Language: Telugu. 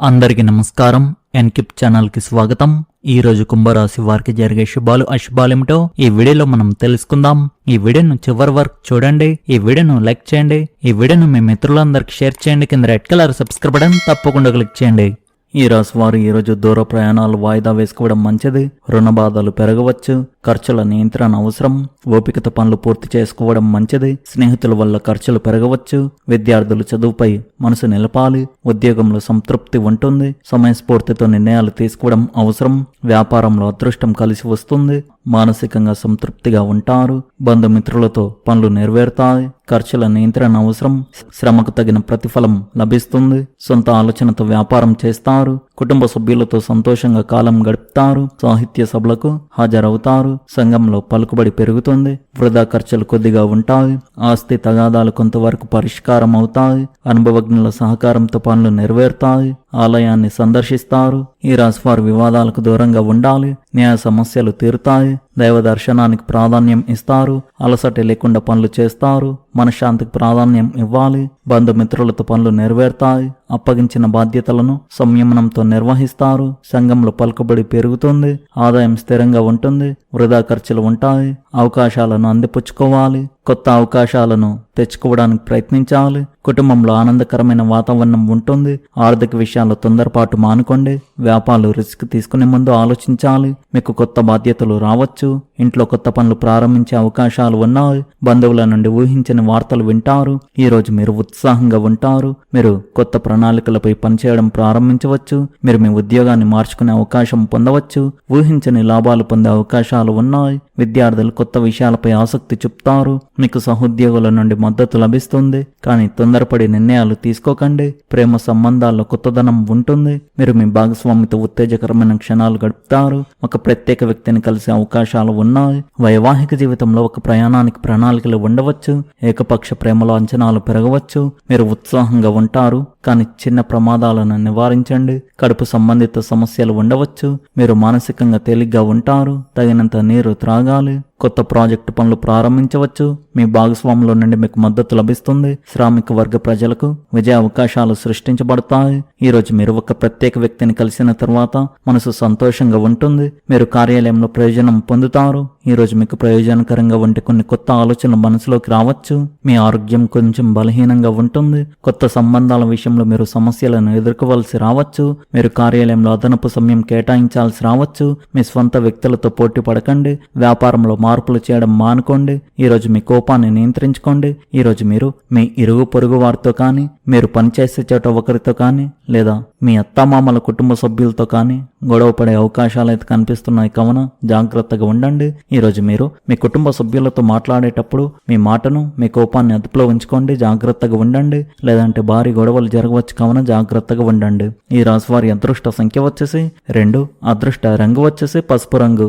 అందరికీ నమస్కారం. ఎన్కిప్ ఛానల్కి స్వాగతం. ఈ రోజు కుంభరాశి వారికి జరిగే శుభాలు అశుభాలేమిటో ఈ వీడియోలో మనం తెలుసుకుందాం. ఈ వీడియోను చివరి వరకు చూడండి. ఈ వీడియోను లైక్ చేయండి. ఈ వీడియోను మీ మిత్రులందరికీ షేర్ చేయండి. కింద రెడ్ కలర్ సబ్స్క్రైబ్ బటన్ తప్పకుండా క్లిక్ చేయండి. ఈ రాశి వారు ఈ రోజు దూర ప్రయాణాలు వాయిదా వేసుకోవడం మంచిది. రుణ బాధలు పెరగవచ్చు. ఖర్చుల నియంత్రణ అవసరం ఓపికత పనులు పూర్తి చేసుకోవడం మంచిది స్నేహితుల వల్ల ఖర్చులు పెరగవచ్చు విద్యార్థులు చదువుపై మనసు నిలపాలి ఉద్యోగంలో సంతృప్తి ఉంటుంది సమయస్ఫూర్తితో నిర్ణయాలు తీసుకోవడం అవసరం వ్యాపారంలో అదృష్టం కలిసి వస్తుంది మానసికంగా సంతృప్తిగా ఉంటారు బంధుమిత్రులతో పనులు నెరవేరుతాయి ఖర్చుల నియంత్రణ అవసరం శ్రమకు తగిన ప్రతిఫలం లభిస్తుంది సొంత ఆలోచనతో వ్యాపారం చేస్తారు కుటుంబ సభ్యులతో సంతోషంగా కాలం గడుపుతారు సాహిత్య సభలకు హాజరవుతారు సంఘంలో పలుకుబడి పెరుగుతుంది వృధా ఖర్చులు కొద్దిగా ఉంటాయి ఆస్తి తగాదాలు కొంతవరకు పరిష్కారం అవుతాయి అనుభవజ్ఞుల సహకారంతో పనులు నెరవేరుతాయి ఆలయాన్ని సందర్శిస్తారు ఈ రాశివారు వివాదాలకు దూరంగా ఉండాలి న్యాయ సమస్యలు తీరుతాయి దైవ దర్శనానికి ప్రాధాన్యం ఇస్తారు అలసట లేకుండా పనులు చేస్తారు మనశ్శాంతికి ప్రాధాన్యం ఇవ్వాలి బంధుమిత్రులతో పనులు నెరవేరుతాయి అప్పగించిన బాధ్యతలను సంయమనంతో నిర్వహిస్తారు సంఘంలో పలుకుబడి పెరుగుతుంది ఆదాయం స్థిరంగా ఉంటుంది వృధా ఖర్చులు ఉంటాయి అవకాశాలను అందిపుచ్చుకోవాలి కొత్త అవకాశాలను తెచ్చుకోవడానికి ప్రయత్నించాలి. కుటుంబంలో ఆనందకరమైన వాతావరణం ఉంటుంది. ఆర్థిక విషయాల్లో తొందరపాటు మానుకోండి. వ్యాపారాలు రిస్క్ తీసుకునే ముందు ఆలోచించాలి. మీకు కొత్త బాధ్యతలు రావచ్చు. ఇంట్లో కొత్త పనులు ప్రారంభించే అవకాశాలు ఉన్నాయి. బంధువుల నుండి ఊహించని వార్తలు వింటారు. ఈ రోజు మీరు ఉత్సాహంగా ఉంటారు. మీరు కొత్త ప్రణాళికలపై పనిచేయడం ప్రారంభించవచ్చు. మీరు మీ ఉద్యోగాన్ని మార్చుకునే అవకాశం పొందవచ్చు. ఊహించని లాభాలు పొందే అవకాశాలు ఉన్నాయి. విద్యార్థులు కొత్త విషయాలపై ఆసక్తి చూపుతారు. మీకు సహోద్యోగుల నుండి మద్దతు లభిస్తుంది కానీ తొందరపడి నిర్ణయాలు తీసుకోకండి. ప్రేమ సంబంధాల్లో కొత్తదనం ఉంటుంది. మీరు మీ భాగస్వామితో ఉత్తేజకరమైన క్షణాలు గడుపుతారు. ఒక ప్రత్యేక వ్యక్తిని కలిసే అవకాశాలు ఉన్నాయి. వైవాహిక జీవితంలో ఒక ప్రయాణానికి ప్రణాళికలు ఉండవచ్చు. ఏకపక్ష ప్రేమలో అంచనాలు పెరగవచ్చు. మీరు ఉత్సాహంగా ఉంటారు కానీ చిన్న ప్రమాదాలను నివారించండి. కడుపు సంబంధిత సమస్యలు ఉండవచ్చు. మీరు మానసికంగా తేలిగ్గా ఉంటారు. తగినంత నీరు త్రాగాలి. కొత్త ప్రాజెక్టు పనులు ప్రారంభించవచ్చు. మీ భాగస్వాముల నుండి మీకు మద్దతు లభిస్తుంది. శ్రామిక వర్గ ప్రజలకు విజయ అవకాశాలు సృష్టించబడతాయి. ఈరోజు మీరు ఒక ప్రత్యేక వ్యక్తిని కలిసిన తర్వాత మనసు సంతోషంగా ఉంటుంది. మీరు కార్యాలయంలో ప్రయోజనం పొందుతారు. ఈరోజు మీకు ప్రయోజనకరంగా వంటి కొన్ని కొత్త ఆలోచనలు మనసులోకి రావచ్చు. మీ ఆరోగ్యం కొంచెం బలహీనంగా ఉంటుంది. కొత్త సంబంధాల విషయంలో మీరు సమస్యలను ఎదుర్కోవలసి రావచ్చు. మీరు కార్యాలయంలో అదనపు సమయం కేటాయించాల్సి రావచ్చు. మీ స్వంత వ్యక్తులతో పోటీ పడకండి. వ్యాపారంలో మార్పులు చేయడం మానుకోండి. ఈరోజు మీ కోపాన్ని నియంత్రించుకోండి. ఈ రోజు మీరు మీ ఇరుగు పొరుగు వారితో కానీ మీరు పనిచేసే చోట ఒకరితో కానీ లేదా మీ అత్తమామల కుటుంబ సభ్యులతో కానీ గొడవ పడే అవకాశాలు అయితే కనిపిస్తున్నాయి. కావున జాగ్రత్తగా ఉండండి. ఈరోజు మీరు మీ కుటుంబ సభ్యులతో మాట్లాడేటప్పుడు మీ మాటను మీ కోపాన్ని అదుపులో ఉంచుకోండి. జాగ్రత్తగా ఉండండి. లేదంటే భారీ గొడవలు జరగవచ్చు. కావున జాగ్రత్తగా ఉండండి. ఈ రాశి వారి అదృష్ట సంఖ్య వచ్చేసి రెండు అదృష్ట రంగు వచ్చేసి పసుపు రంగు.